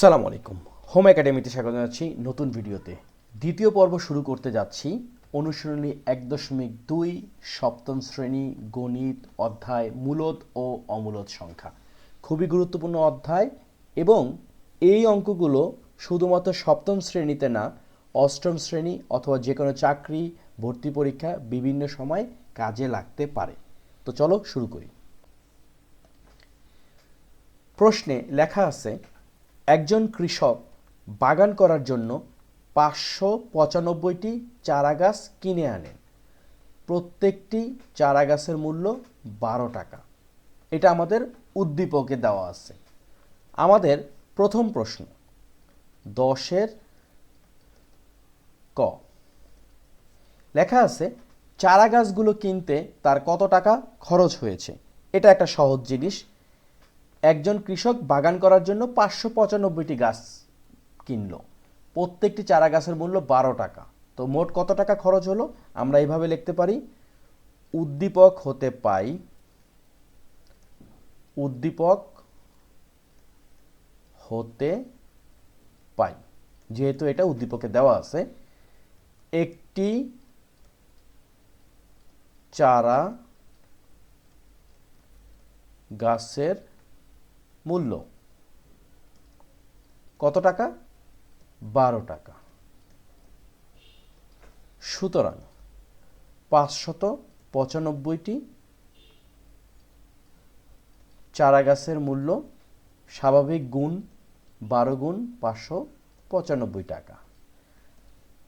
সালাম আলাইকুম। হোম একাডেমিতে স্বাগত জানাচ্ছি নতুন ভিডিওতে। দ্বিতীয় পর্ব শুরু করতে যাচ্ছি অনুশীলনী এক দশমিক দুই সপ্তম শ্রেণি গণিত অধ্যায় মূলত ও অমূলত সংখ্যা। খুবই গুরুত্বপূর্ণ অধ্যায় এবং এই অঙ্কগুলো শুধুমাত্র সপ্তম শ্রেণীতে না, অষ্টম শ্রেণি অথবা যে কোনো চাকরি, ভর্তি পরীক্ষা বিভিন্ন সময় কাজে লাগতে পারে। তো চলো শুরু করি। প্রশ্নে লেখা আছে একজন কৃষক বাগান করার জন্য পাঁচশো পঁচানব্বইটি চারা গাছ কিনে আনেন। প্রত্যেকটি চারা গাছের মূল্য বারো টাকা। এটা আমাদের উদ্দীপকে দেওয়া আছে। আমাদের প্রথম প্রশ্ন, দশের ক। লেখা আছে চারা গাছগুলো কিনতে তার কত টাকা খরচ হয়েছে? এটা একটা সহজ জিনিস। একজন কৃষক বাগান করার জন্য পাঁচশো পঁচানব্বইটি গাছ কিনলো। প্রত্যেকটি চারা গাছের মূল্য বারো টাকা। তো মোট কত টাকা খরচ হলো? আমরা এইভাবে লিখতে পারি। উদ্দীপক হতে পাই। উদ্দীপক হতে পাই। যেহেতু এটা উদ্দীপকে দেওয়া আছে। একটি চারা গাছের মূল্য। কত টাকা? বারো টাকা। সুতরাং পাঁচশত পঁচানব্বইটি চারা গাছের মূল্য স্বাভাবিক গুণ বারো গুণ পাঁচশো পঁচানব্বই টাকা।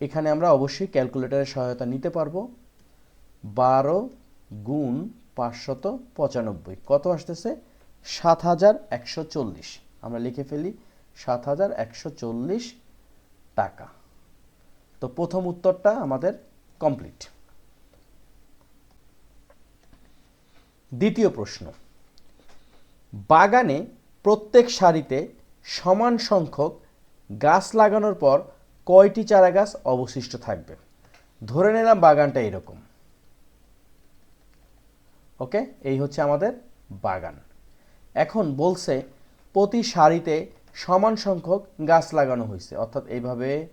এখানে আমরা অবশ্যই ক্যালকুলেটরের সহায়তা নিতে পারব। বারো গুণ পাঁচশত পঁচানব্বই। কত আসতেছে? সাত হাজার একশো চল্লিশ। আমরা লিখে ফেলি সাত হাজার একশো চল্লিশ টাকা। তো প্রথম উত্তরটা আমাদের কমপ্লিট দ্বিতীয় প্রশ্ন। বাগানে প্রত্যেক সারিতে সমান সংখ্যক গাছ লাগানোর পর কয়টি চারা গাছ অবশিষ্ট থাকবে? ধরে নিলাম বাগানটা এরকম। ওকে এই হচ্ছে আমাদের বাগান। এখন বলছে প্রতি সারিতে সমান সংখ্যক গাছ লাগানো হয়েছে। অর্থাৎ এইভাবে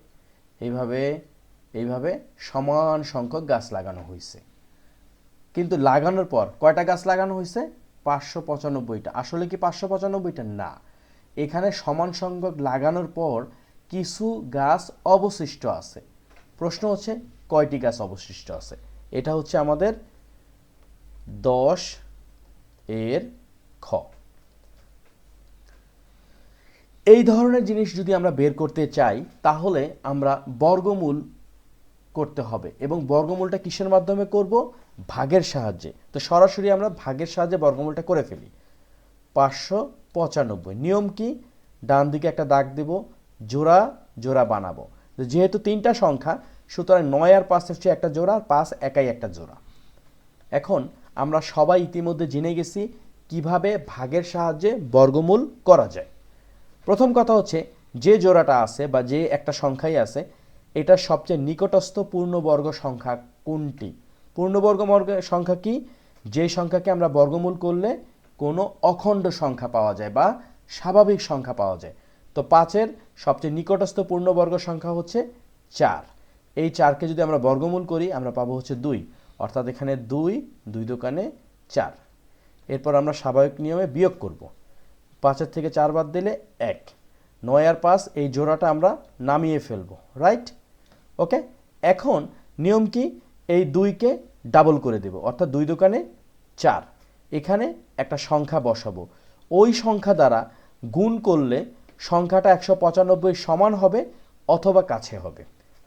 এইভাবে এইভাবে সমান সংখ্যক গাছ লাগানো হয়েছে। কিন্তু লাগানোর পর কয়টা গাছ লাগানো হয়েছে? পাঁচশো পঁচানব্বইটা। আসলে কি পাঁচশো পঁচানব্বইটা? না। এখানে সমান সংখ্যক লাগানোর পর কিছু গাছ অবশিষ্ট আছে। প্রশ্ন হচ্ছে, কয়টি গাছ অবশিষ্ট আছে? এটা হচ্ছে আমাদের দশ এর খ। এই ধরনের জিনিস যদি আমরা বের করতে চাই, তাহলে আমরা বর্গমূল করতে হবে। এবং বর্গমূলটা কিসের মাধ্যমে করব? ভাগের সাহায্যে। তো সরাসরি আমরা ভাগের সাহায্যে বর্গমূলটা করে ফেলি। পাঁচশো পঁচানব্বই। নিয়ম কি? ডান দিকে একটা দাগ দেব, জোড়া জোড়া বানাবো। যেহেতু তিনটা সংখ্যা, সুতরাং নয় আর পাঁচ হচ্ছে একটা জোড়া, আর পাঁচ একাই একটা জোড়া। এখন আমরা সবাই ইতিমধ্যে জেনে গেছি কীভাবে ভাগের সাহায্যে বর্গমূল করা যায়। প্রথম কথা হচ্ছে, যে জোড়াটা আছে বা যে একটা সংখ্যাই আছে এটা সবচেয়ে নিকটস্থ পূর্ণবর্গ সংখ্যা কোনটি? পূর্ণবর্গ বর্গ সংখ্যা কি? যে সংখ্যাকে আমরা বর্গমূল করলে কোনো অখণ্ড সংখ্যা পাওয়া যায় বা স্বাভাবিক সংখ্যা পাওয়া যায়। তো পাঁচের সবচেয়ে নিকটস্থ পূর্ণবর্গ সংখ্যা হচ্ছে চার। এই চারকে যদি আমরা বর্গমূল করি, আমরা পাবো হচ্ছে দুই। অর্থাৎ এখানে দুই দুই দোকানে চার। এরপর আমরা স্বাভাবিক নিয়মে বিয়োগ করব। পাঁচের থেকে চার বাদ দিলে এক। নয় আর পাঁচ, এই জোড়াটা আমরা নামিয়ে ফেলব রাইট ওকে এখন নিয়ম কি? এই দুইকে ডাবল করে দেব, অর্থাৎ দুই দোকানে চার। এখানে একটা সংখ্যা বসাবো। ওই সংখ্যা দ্বারা গুণ করলে সংখ্যাটা একশো পঁচানব্বই সমান হবে অথবা কাছে হবে।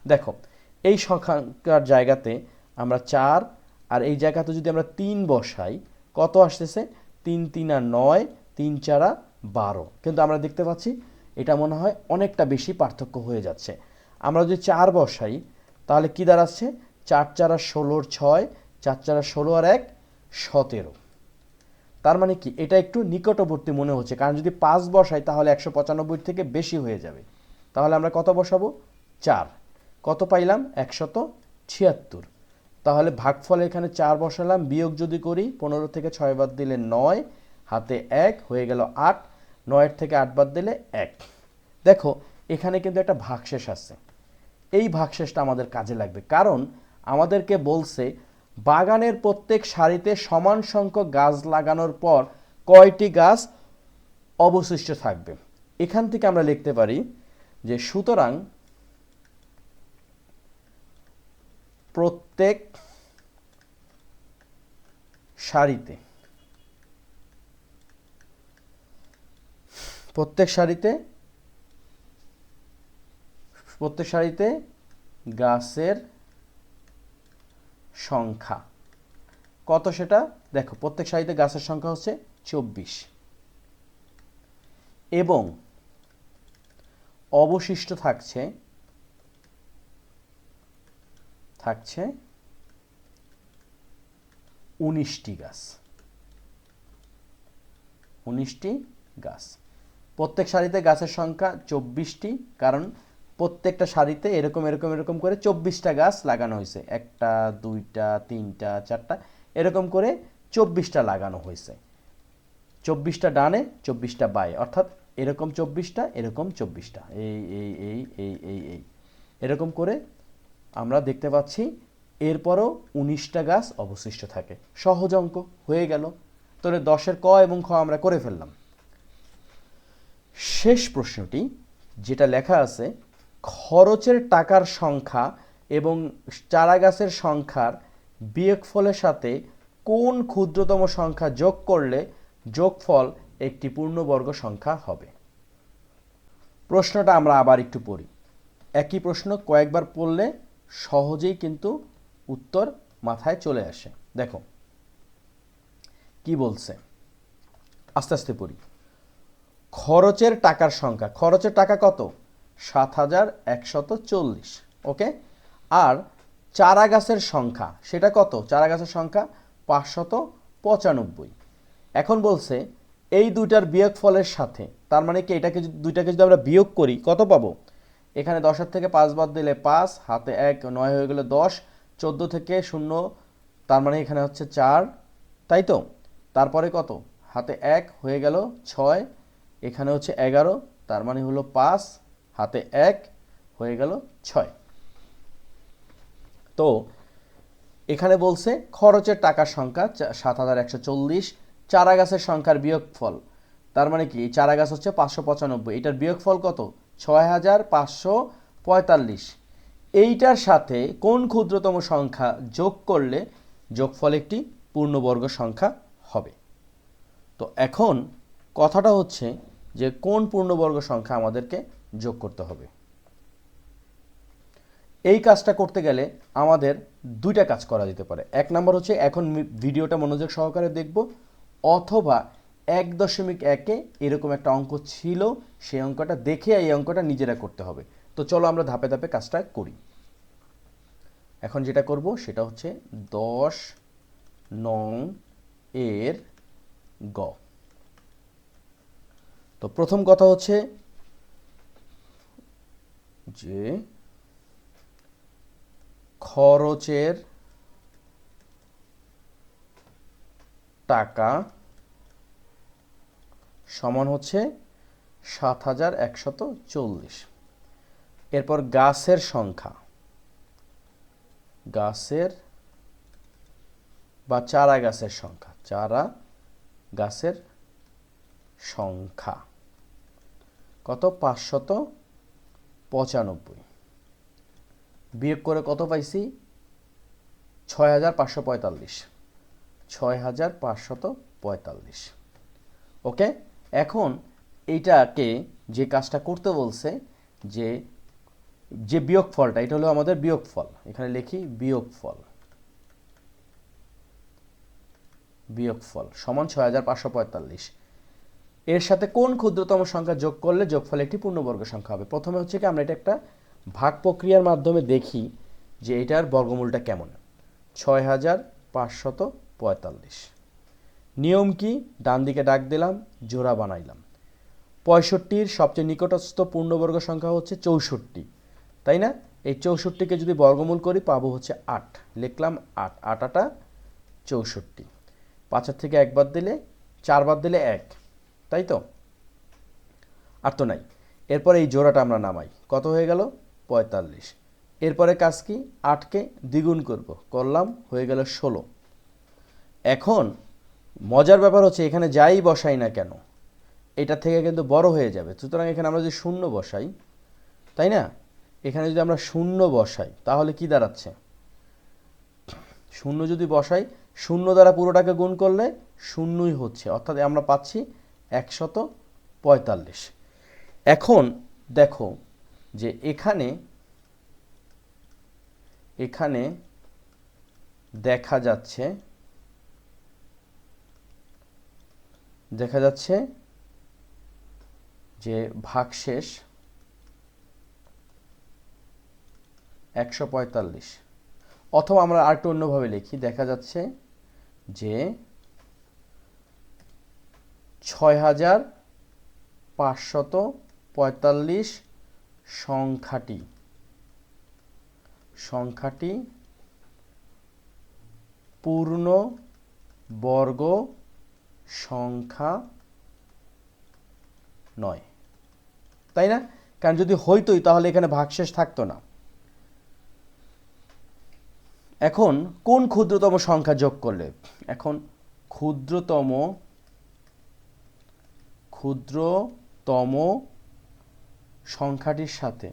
দেখো, এই সংখ্যার জায়গাতে আমরা চার, আর এই জায়গাতে যদি আমরা তিন বসাই, কত আসতেছে? তিন তিন আর নয়, তিন, চারা বারো। কিন্তু আমরা দেখতে পাচ্ছি এটা মনে হয় অনেকটা বেশি পার্থক্য হয়ে যাচ্ছে। আমরা যদি চার বসাই, তাহলে কী দাঁড়াচ্ছে? চার চারা ষোলোর ছয়, চার চারা ষোলো আর এক, সতেরো। তার মানে কি? এটা একটু নিকটবর্তী মনে হচ্ছে। কারণ যদি পাঁচ বসাই, তাহলে একশো পঁচানব্বই থেকে বেশি হয়ে যাবে। তাহলে আমরা কত বসাবো? চার। কত পাইলাম? একশত ছিয়াত্তর। তাহলে ভাগফল এখানে চার বসালাম। বিয়োগ যদি করি, পনেরো থেকে ছয় বাদ দিলে নয়। হাতে এক, হয়ে গেল আট, নয়ের থেকে আট বাদ দিলে এক। দেখো, এখানে কিন্তু একটা ভাগশেষ আছে। এই ভাগশেষটা আমাদের কাজে লাগবে। কারণ আমাদেরকে বলছে, বাগানের প্রত্যেক সারিতে সমান সংখ্যক গাছ লাগানোর পর কয়টি গাছ অবশিষ্ট থাকবে? এখান থেকে আমরা লিখতে পারি যে সুতরাং প্রত্যেক সারিতে প্রত্যেক সারিতে প্রত্যেক সারিতে গাছের সংখ্যা। কত সেটা? দেখো, প্রত্যেক সারিতে গাছের সংখ্যা হচ্ছে চব্বিশ। এবং অবশিষ্ট থাকছে থাকছে উনিশটি গাছ। উনিশটি গাছ। প্রত্যেক সারিতে গাছের সংখ্যা চব্বিশটি, কারণ প্রত্যেকটা সারিতে এরকম এরকম এরকম করে চব্বিশটা গাছ লাগানো হয়েছে। একটা, দুইটা, তিনটা, চারটা, এরকম করে চব্বিশটা লাগানো হয়েছে। চব্বিশটা ডানে, চব্বিশটা বায়ে, অর্থাৎ এরকম চব্বিশটা এরকম চব্বিশটা, এই এই এই এই এই এই। এরকম করে আমরা দেখতে পাচ্ছি, এরপরও উনিশটা গাছ অবশিষ্ট থাকে। সহজ অঙ্ক, হয়ে গেল। তাহলে দশের ক এবং খ আমরা করে ফেললাম। শেষ প্রশ্নটি, যেটা লেখা আছে, খরচের টাকার সংখ্যা এবং চারা গাছের সংখ্যার বিয়োগফলের সাথে কোন ক্ষুদ্রতম সংখ্যা যোগ করলে যোগফল একটি পূর্ণবর্গ সংখ্যা হবে? প্রশ্নটা আমরা আবার একটু পড়ি। একই প্রশ্ন কয়েকবার পড়লে সহজেই কিন্তু উত্তর মাথায় চলে আসে। দেখো, কি বলছে? আস্তে আস্তে পড়ি। খরচের টাকার সংখ্যা। খরচের টাকা কত? সাত হাজার একশত চল্লিশ। ওকে? আর চারা গাছের সংখ্যা, সেটা কত? চারা গাছের সংখ্যা পাঁচশত পঁচানব্বই। এখন বলছে, এই দুইটার বিয়োগ ফলের সাথে, তার মানে কি এটাকে দুইটাকে যদি আমরা বিয়োগ করি, কত পাবো? এখানে দশের থেকে পাঁচ বাদ দিলে পাঁচ, হাতে এক, নয় হয়ে গেলে দশ, চোদ্দ থেকে শূন্য, তার মানে এখানে হচ্ছে চার, তাই তো? তারপরে কত? হাতে এক হয়ে গেল ছয় এখানে হচ্ছে এগারো, তার মানে হলো পাঁচ, হাতে এক, হয়ে গেল ছয়। তো এখানে বলছে খরচের টাকার সংখ্যা সাত হাজার একশো চল্লিশ চারা গাছের সংখ্যার বিয়োগফল। তার মানে কি? চারা গাছ হচ্ছে পাঁচশো পঁচানব্বই। এটার বিয়োগফল কত? ছয় হাজার পাঁচশো পঁয়তাল্লিশ। এইটার সাথে কোন ক্ষুদ্রতম সংখ্যা যোগ করলে যোগফল একটি পূর্ণবর্গ সংখ্যা হবে? তো এখন কথাটা হচ্ছে যে কোন পূর্ণবর্গ সংখ্যা আমাদেরকে যোগ করতে হবে। এই কাজটা করতে গেলে আমাদের দুইটা কাজ করা যেতে পারে। এক নম্বর হচ্ছে এখন ভিডিওটা মনোযোগ সহকারে দেখব, অথবা এক দশমিক একে এরকম একটা অঙ্ক ছিল, সেই অঙ্কটা দেখে এই অঙ্কটা নিজেরা করতে হবে। তো চলো আমরা ধাপে ধাপে কাজটা করি। এখন যেটা করব সেটা হচ্ছে দশ নং এর গ। তো প্রথম কথা হচ্ছে যে খরচের টাকা সমান হচ্ছে সাত হাজার একশত চল্লিশ। এরপর গাছের সংখ্যা। গাছের বা চারা গাছের সংখ্যা। চারা গাছের সংখ্যা। কত? পাঁচশত পঁচানব্বই। বিয়োগ করে কত পাইছি? ছয় হাজার পাঁচশো পঁয়তাল্লিশ। ছয় হাজার পাঁচশত পঁয়তাল্লিশ। ওকে? এখন এইটাকে যে কাজটা করতে বলছে, যে যে বিয়োগ ফলটা এটা হলো আমাদের বিয়োগ ফল এখানে লিখি বিয়োগ ফল বিয়োগ ফল সমান ছয় হাজার পাঁচশো পঁয়তাল্লিশ। এর সাথে কোন ক্ষুদ্রতম সংখ্যা যোগ করলে যোগফল একটি পূর্ণবর্গ সংখ্যা হবে? প্রথমে হচ্ছে কি, আমরা এটা একটা ভাগ প্রক্রিয়ার মাধ্যমে দেখি যে এটার বর্গমূলটা কেমন। ছয় হাজার পাঁচশত পঁয়তাল্লিশ। নিয়ম কি? ডান দিকে ডাক দিলাম, জোড়া বানাইলাম। পঁয়ষট্টির সবচেয়ে নিকটস্থ পূর্ণবর্গ সংখ্যা হচ্ছে চৌষট্টি। তাই না? এই চৌষট্টিকে যদি বর্গমূল করি, পাবো হচ্ছে আট। লিখলাম আট। আটাটা চৌষট্টি। পাঁচের থেকে একবার দিলে চারবার দিলে এক। তাই তো? আর তো নাই। এরপরে এই জোড়াটা আমরা নামাই। কত হয়ে গেল? পঁয়তাল্লিশ। এরপরে কাজ কি? আটকে দ্বিগুণ করব। করলাম, হয়ে গেল ষোলো। এখন মজার ব্যাপার হচ্ছে এখানে যাই বসাই না কেন, এটা থেকে কিন্তু বড় হয়ে যাবে। সুতরাং এখানে আমরা যদি শূন্য বসাই, তাই না? এখানে যদি আমরা শূন্য বসাই, তাহলে কি দাঁড়াচ্ছে? শূন্য যদি বসাই, শূন্য দ্বারা পুরোটাকে গুণ করলে শূন্যই হচ্ছে। অর্থাৎ আমরা পাচ্ছি একশত পঁয়তাল্লিশ। এখন দেখো যে এখানে এখানে দেখা যাচ্ছে দেখা যাচ্ছে যে ভাগশেষ একশো পঁয়তাল্লিশ। অথবা আমরা আরেকটু অন্যভাবে লিখি, দেখা যাচ্ছে যে ছয় হাজার পাঁচশত পঁয়তাল্লিশ সংখ্যাটি। সংখ্যাটি পূর্ণ বর্গ সংখ্যা নয়। তাই না? কারণ যদি হইতোই তাহলে এখানে ভাগশেষ থাকতো না। এখন কোন ক্ষুদ্রতম সংখ্যা যোগ করলে? এখন ক্ষুদ্রতম ক্ষুদ্রতম সংখ্যাটির সাথে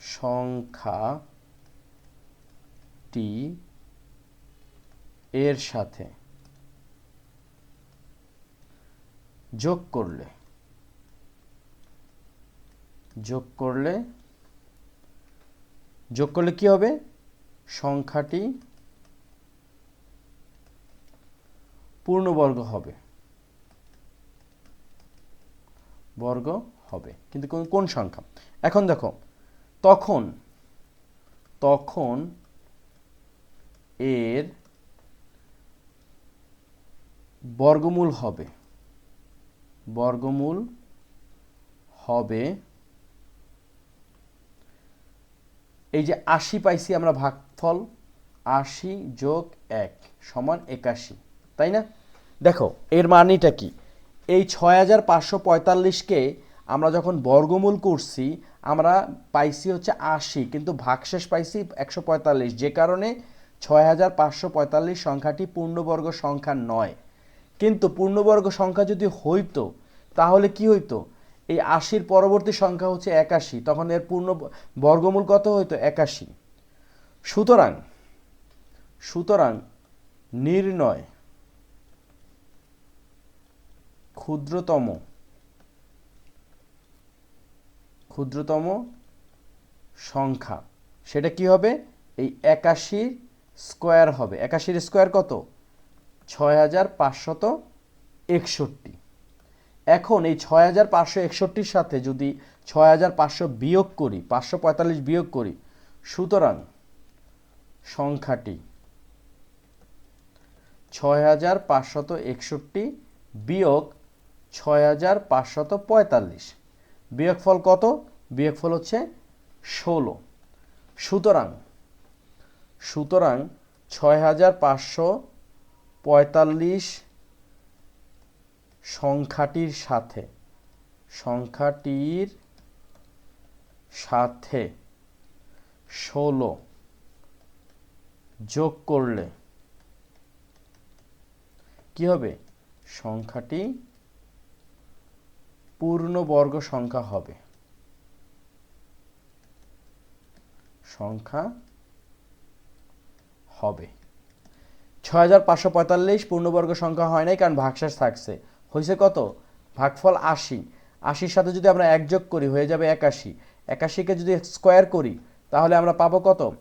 সংখ্যাটি এর সাথে যোগ করলে যোগ করলে যোগ করলে কি হবে? সংখ্যাটি পূর্ণবর্গ হবে। বর্গ হবে। কিন্তু কোন সংখ্যা? এখন দেখো, তখন তখন এর বর্গমূল হবে। বর্গমূল হবে, এই যে আশি পাইছি আমরা ভাগফল, আশি যোগ এক সমান একাশি, তাই না? দেখো, এর মানেটা কি? এই ছয় হাজার পাঁচশো পঁয়তাল্লিশকে আমরা যখন বর্গমূল করছি, আমরা পাইছি হচ্ছে আশি, কিন্তু ভাগশেষ পাইছি একশো পঁয়তাল্লিশ। যে কারণে ছয় হাজার পাঁচশো পঁয়তাল্লিশ সংখ্যাটি পূর্ণবর্গ সংখ্যা নয়। কিন্তু পূর্ণবর্গ সংখ্যা যদি হইতো, তাহলে কি হইতো? এই আশির পরবর্তী সংখ্যা হচ্ছে একাশি, তখন এর পূর্ণ বর্গমূল কত হইতো? একাশি। সুতরাং সুতরাং নির্ণয় ক্ষুদ্রতম। ক্ষুদ্রতম সংখ্যা। সেটা কি হবে? এই একাশির স্কোয়ার হবে। একাশির স্কোয়ার কত? ছয় হাজার পাঁচশত একষট্টি। এখন এই ছয় হাজার পাঁচশো একষট্টির সাথে যদি ছয় হাজার পাঁচশো বিয়োগ করি, পাঁচশো পঁয়তাল্লিশ বিয়োগ করি, সুতরাং সংখ্যাটি ছয় হাজার পাঁচশত একষট্টি বিয়োগ ছয় হাজার পাঁচশত পঁয়তাল্লিশ। বিয়োগফল কত? বিয়োগফল হচ্ছে ষোলো। সুতরাং সুতরাং ছয় হাজার পাঁচশো পঁয়তাল্লিশ সংখ্যাটির সাথে সংখ্যাটির সাথে ষোলো যোগ করলে কি হবে? সংখ্যাটি পূর্ণবর্গ সংখ্যা হবে। সংখ্যা হবে। ছয় হাজার পাঁচশো পঁয়তাল্লিশ পূর্ণবর্গ সংখ্যা হয় নাই কারণ ভাগশেষ থাকছে। হয়েছে কত? ভাগফল আশি। আশির সাথে যদি আমরা এক যোগ করি, হয়ে যাবে একাশি। একাশিকে যদি স্কোয়ার করি, তাহলে আমরা পাবো কত?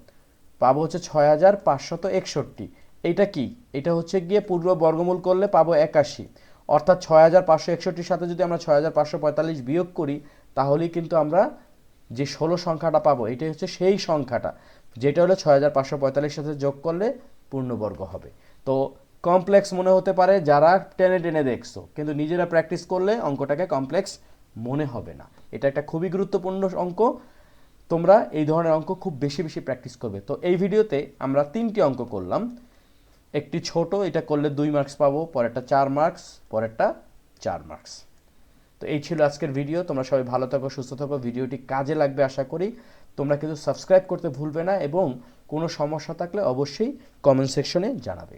পাবো হচ্ছে ছয় হাজার পাঁচশত একষট্টি। এইটা কি? এটা হচ্ছে গিয়ে পূর্ব বর্গমূল করলে পাবো একাশি। অর্থাৎ ছয় হাজার পাঁচশো একষট্টির সাথে যদি আমরা ছয় হাজার পাঁচশো পঁয়তাল্লিশ বিয়োগ করি, তাহলেই কিন্তু আমরা যে ষোলো সংখ্যাটা পাবো, এটাই হচ্ছে সেই সংখ্যাটা, যেটা হলো ছয় হাজার পাঁচশো পঁয়তাল্লিশ সাথে যোগ করলে পূর্ণবর্গ হবে। তো কমপ্লেক্স মনে হতে পারে, যারা টেনে টেনে দেখছ, কিন্তু নিজেরা প্র্যাকটিস করলে অঙ্কটাকে কমপ্লেক্স মনে হবে না। এটা একটা খুবই গুরুত্বপূর্ণ অঙ্ক, তোমরা এই ধরনের অঙ্ক খুব বেশি বেশি প্র্যাকটিস করবে। তো এই ভিডিওতে আমরা তিনটি অঙ্ক করলাম। একটি ছোট, এটা করলে দুই মার্কস পাবো, পরেরটা চার মার্কস পরেরটা চার মার্কস তো এই ছিল আজকের ভিডিও তোমরা সবাই ভালো থাকো, সুস্থ থাকো ভিডিওটি কাজে লাগবে আশা করি। তোমরা কিন্তু সাবস্ক্রাইব করতে ভুলবে না এবং কোনো সমস্যা থাকলে অবশ্যই কমেন্ট সেকশনে জানাবে।